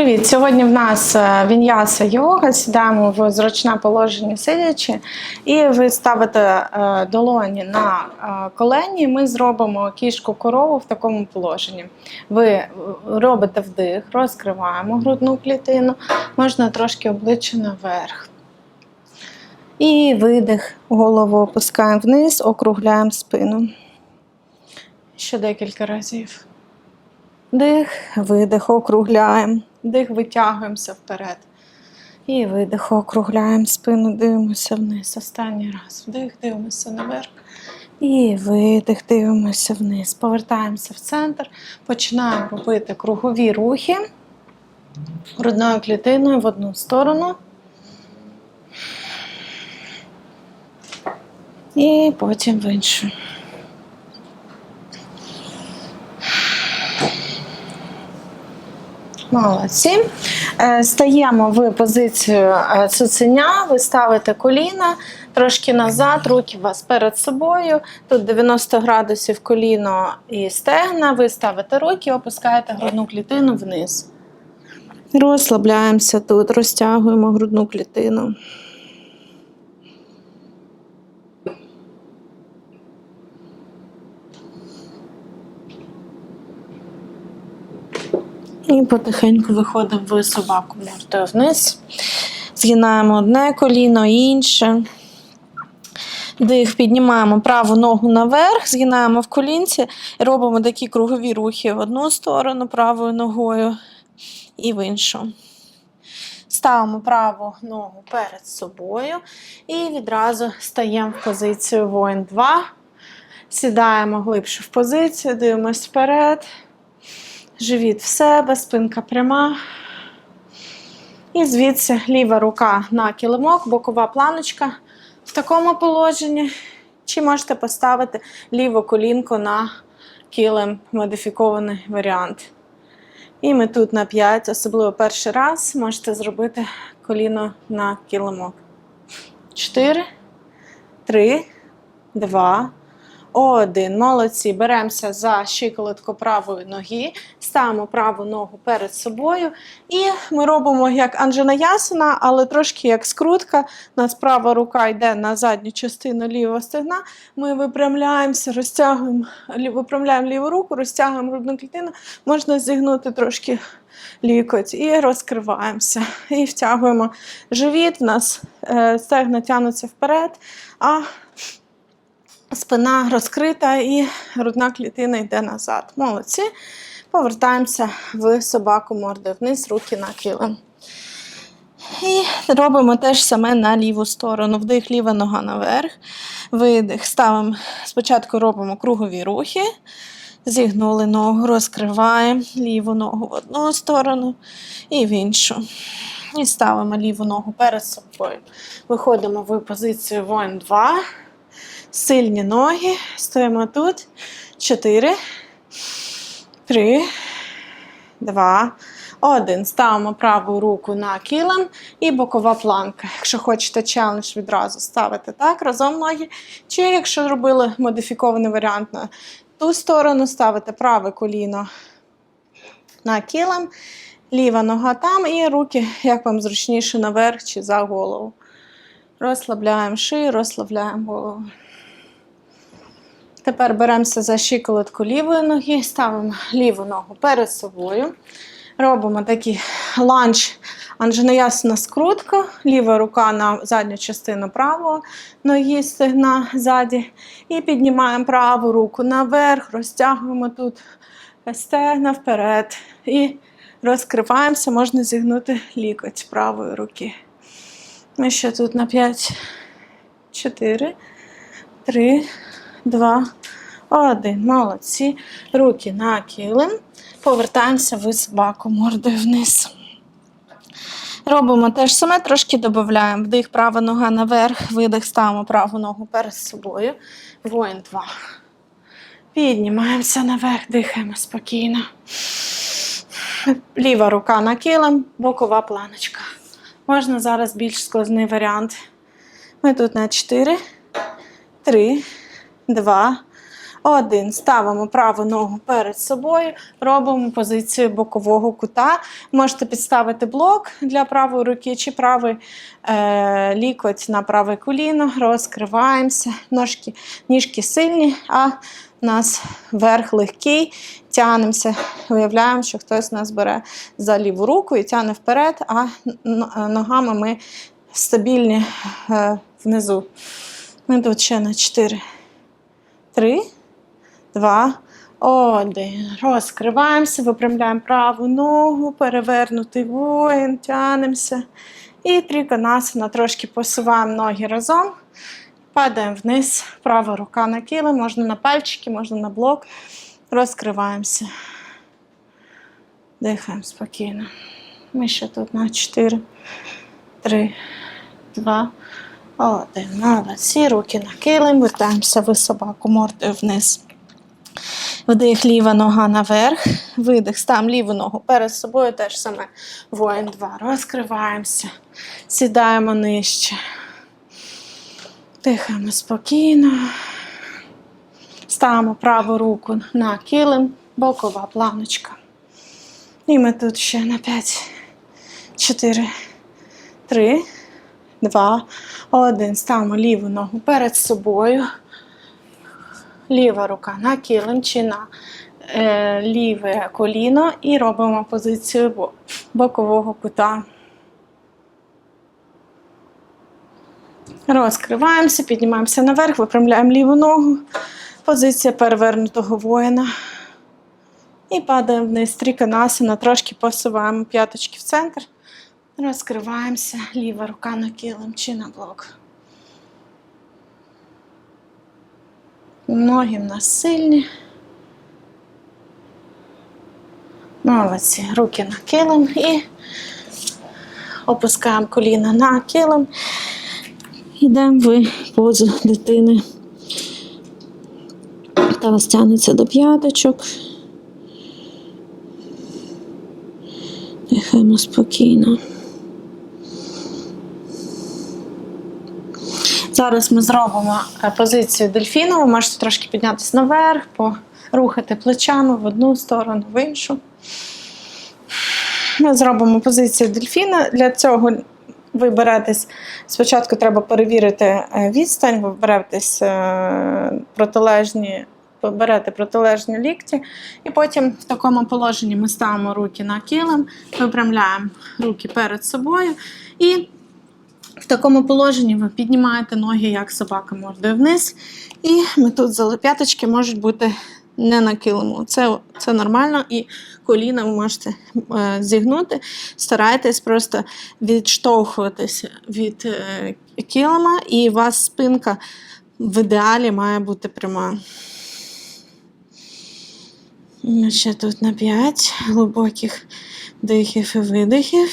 Привіт! Сьогодні в нас е, він'яса йога. Сідаємо в зручне положення сидячи, і ви ставите е, долоні на е, колені. Ми зробимо кішку корову в такому положенні. Ви робите вдих, розкриваємо грудну клітину, можна трошки обличчя наверх. І видих, голову опускаємо вниз, округляємо спину. Ще декілька разів. Дих, видих, округляємо. Дих, витягуємося вперед. І видих, округляємо спину, дивимося вниз. Останній раз. Вдих, дивимося наверх. І видих, дивимося вниз. Повертаємося в центр, починаємо робити кругові рухи грудною клітиною в одну сторону. І потім в іншу. Молодці. Е, Стаємо в позицію е, цуценя, ви ставите коліна трошки назад, руки у вас перед собою. Тут 90 градусів коліно і стегна. Ви ставите руки, опускаєте грудну клітину вниз. Розслабляємося тут, розтягуємо грудну клітину. І потихеньку виходимо в собаку мордою вниз. Згинаємо одне коліно, інше. Дих, піднімаємо праву ногу наверх, згинаємо в колінці робимо такі кругові рухи в одну сторону правою ногою і в іншу. Ставимо праву ногу перед собою і відразу стаємо в позицію воїн 2. Сідаємо глибше в позицію, дивимось вперед. Живіт в себе, спинка пряма. І звідси ліва рука на килимок, бокова планочка в такому положенні. Чи можете поставити ліву колінку на килим, модифікований варіант. І ми тут на 5, особливо перший раз, можете зробити коліно на килимок. 4, 3, 2, один. Молодці. Беремося за щиколотку правої ноги, ставимо праву ногу перед собою. І ми робимо як Анджена Ясина, але трошки як скрутка. У нас права рука йде на задню частину лівого стегна. Ми випрямляємося, розтягуємо, випрямляємо ліву руку, розтягуємо грудну клітину. Можна зігнути трошки лікоть і розкриваємося. І втягуємо живіт. У нас е, стегна тягнуться вперед. А Спина розкрита і грудна клітина йде назад. Молодці. Повертаємося в собаку мордою вниз, руки на килим. І робимо те ж саме на ліву сторону. Вдих, ліва нога наверх. Видих. Ставимо. Спочатку робимо кругові рухи. Зігнули ногу, розкриваємо ліву ногу в одну сторону і в іншу. І ставимо ліву ногу перед собою. Виходимо в позицію воїн 2. Сильні ноги. Стоїмо тут. Чотири. Три. Два. Один. Ставимо праву руку на килим і бокова планка. Якщо хочете челендж, відразу ставите так, разом ноги. Чи якщо робили модифікований варіант на ту сторону, ставите праве коліно на килим, ліва нога там, і руки, як вам зручніше, наверх чи за голову. Розслабляємо шию, розслабляємо голову. Тепер беремося за щиколотку лівої ноги, ставимо ліву ногу перед собою. Робимо такий ланч анженоясна скрутка, ліва рука на задню частину правого ноги, стегна ззаді. І піднімаємо праву руку наверх, розтягуємо тут стегна вперед. І розкриваємося, можна зігнути лікоть правої руки. Ми ще тут на 5, 4, 3, Два, один. Молодці. Руки на килим. Повертаємося в собаку мордою вниз. Робимо те ж саме, трошки додаємо. Вдих, права нога наверх, видих, ставимо праву ногу перед собою. Воїн 2. Піднімаємося наверх, дихаємо спокійно. Ліва рука на килим, бокова планочка. Можна зараз більш складний варіант. Ми тут на 4, 3, Два, Один. Ставимо праву ногу перед собою, робимо позицію бокового кута. Можете підставити блок для правої руки чи правий е, лікоть на праве коліно. Розкриваємося. Ножки, ніжки сильні, а у нас верх легкий. Тянемося, уявляємо, що хтось нас бере за ліву руку і тягне вперед, а ногами ми стабільні е, внизу. Ми тут ще на 4, 3, 2, 1. Розкриваємося, випрямляємо праву ногу, перевернутий воїн, тянемося. І триконасана, трошки посуваємо ноги разом. Падаємо вниз, права рука на килим, можна на пальчики, можна на блок. Розкриваємося. Дихаємо спокійно. Ми ще тут на 4, 3, 2, 1. Молодці. Руки на килим. Вертаємося в собаку мордою вниз. Вдих, ліва нога наверх. Видих, ставимо ліву ногу перед собою. Теж саме воїн 2. Розкриваємося. Сідаємо нижче. Дихаємо спокійно. Ставимо праву руку на килим, бокова планочка. І ми тут ще на 5, 4, 3, 2, 1. Ставимо ліву ногу перед собою. Ліва рука на килим на е, ліве коліно і робимо позицію бокового кута. Розкриваємося, піднімаємося наверх, випрямляємо ліву ногу. Позиція перевернутого воїна. І падаємо вниз тріканасана, трошки посуваємо п'яточки в центр. Розкриваємося, ліва рука на килим чи на блок. Ноги в нас сильні. Молодці. Руки на килим і опускаємо коліна на килим. Йдемо в позу дитини. Таз тягнеться до п'яточок. Дихаємо спокійно. Зараз ми зробимо е, позицію дельфіну. Ви можете трошки піднятися наверх, порухати плечами в одну сторону, в іншу. Ми зробимо позицію дельфіна. Для цього ви беретесь, спочатку треба перевірити е, відстань, ви беретесь е, протилежні, берете протилежні лікті, і потім в такому положенні ми ставимо руки на килим, випрямляємо руки перед собою. І в такому положенні ви піднімаєте ноги, як собака мордою вниз. І ми тут зали- п'яточки можуть бути не на килиму. Це, це нормально, і коліна ви можете е, зігнути. Старайтесь просто відштовхуватися від е, килима, і у вас спинка в ідеалі має бути пряма. Ще тут на 5 глибоких дихів і видихів.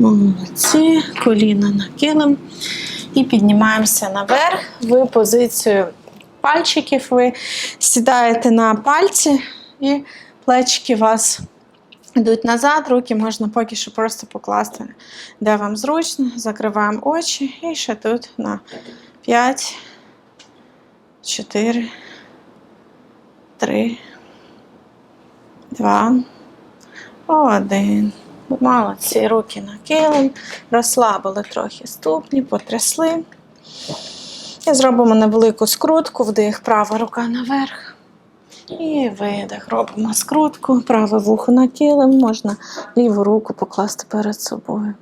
Молодці, коліна на килим. І піднімаємося наверх в позицію пальчиків. Ви сідаєте на пальці і плечики вас йдуть назад. Руки можна поки що просто покласти, де вам зручно. Закриваємо очі і ще тут на 5, 4, 3, 2, 1. Молодці, руки на килим, розслабили трохи ступні, потрясли. І зробимо невелику скрутку, вдих, права рука наверх. І видих. Робимо скрутку, праве вухо на килим, можна ліву руку покласти перед собою.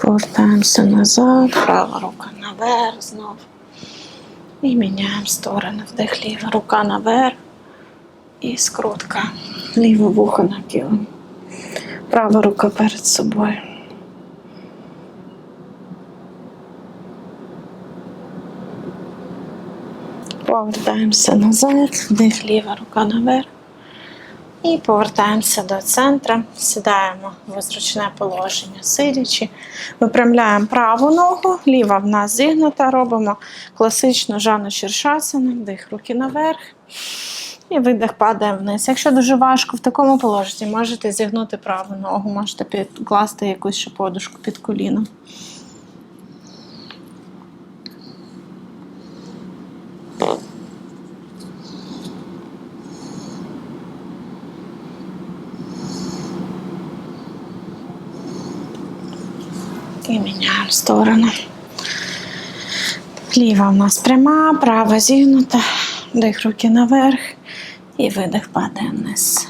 Повертаємося назад, права рука наверх знов. І міняємо сторони. Вдих, ліва рука наверх. І скрутка. Ліве вухо на килим. Права рука перед собою. Повертаємося назад. Вдих, ліва рука наверх. І повертаємося до центру, сідаємо в зручне положення, сидячи, випрямляємо праву ногу, ліва в нас зігнута, робимо класичну жану шіршасану, вдих руки наверх. І видих падає вниз. Якщо дуже важко в такому положенні, можете зігнути праву ногу, можете підкласти якусь ще подушку під коліном. І міняємо сторону. Ліва у нас пряма, права зігнута, вдих руки наверх і видих падає вниз.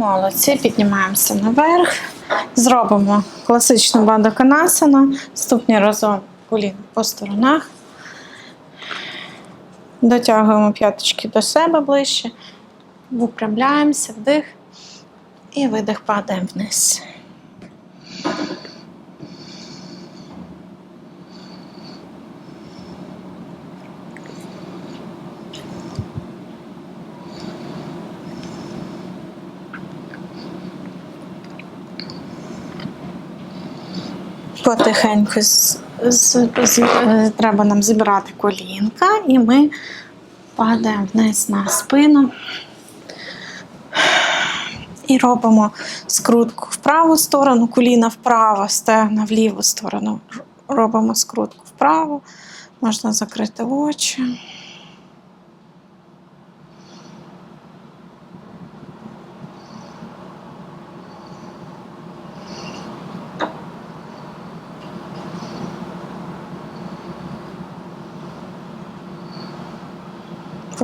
Молодці, піднімаємося наверх. Зробимо класичну бандоканасану. Ступні разом коліна по сторонах. Дотягуємо п'яточки до себе ближче. виправляємося, вдих. І видих падаємо вниз. Потихеньку з, з, з, треба нам зібрати колінка, і ми падаємо вниз на спину. І робимо скрутку в праву сторону, коліна вправо, стегна в ліву сторону. Робимо скрутку вправо, можна закрити очі.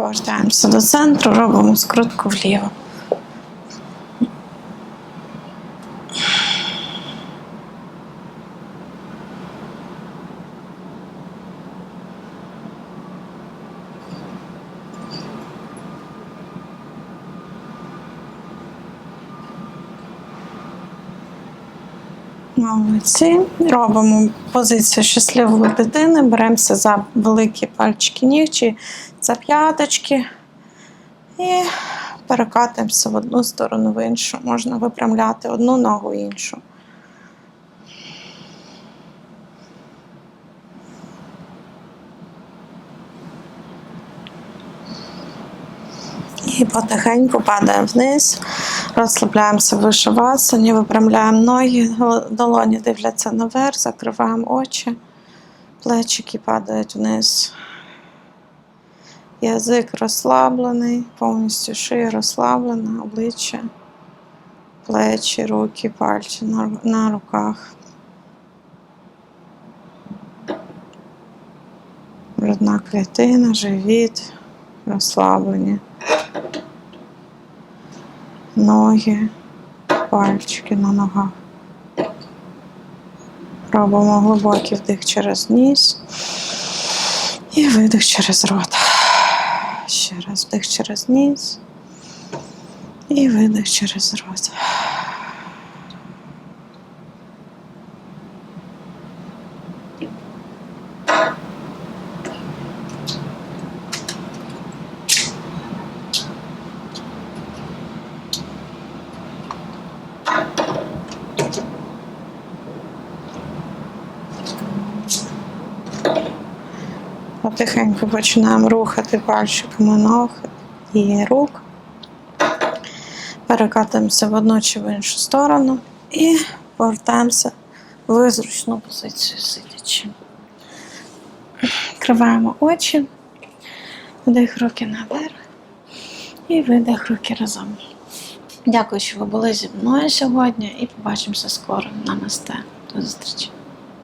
Повертаємося до центру, робимо скрутку вліво. Молодці. Робимо позицію щасливої дитини, беремося за великі пальчики ніг чи за п'яточки і перекатимося в одну сторону, в іншу. Можна випрямляти одну ногу іншу. І потихеньку падаємо вниз, розслабляємося в вишивасані, випрямляємо ноги, долоні дивляться наверх, закриваємо очі, плечики падають вниз. Язик розслаблений, повністю шия розслаблена, обличчя, плечі, руки, пальці на, на руках. Грудна клітина, живіт, розслаблені. Ноги, пальчики на ногах. Робимо глибокий вдих через ніс і видих через рот. Ще раз вдих через ніс і видих через рот. Потихеньку починаємо рухати пальчиками ног і рук. Перекатуємося в одну чи в іншу сторону і повертаємося в зручну позицію сидячи. Відкриваємо очі, вдих руки наверх і видих руки разом. Дякую, що ви були зі мною сьогодні і побачимося скоро. Намасте. До зустрічі.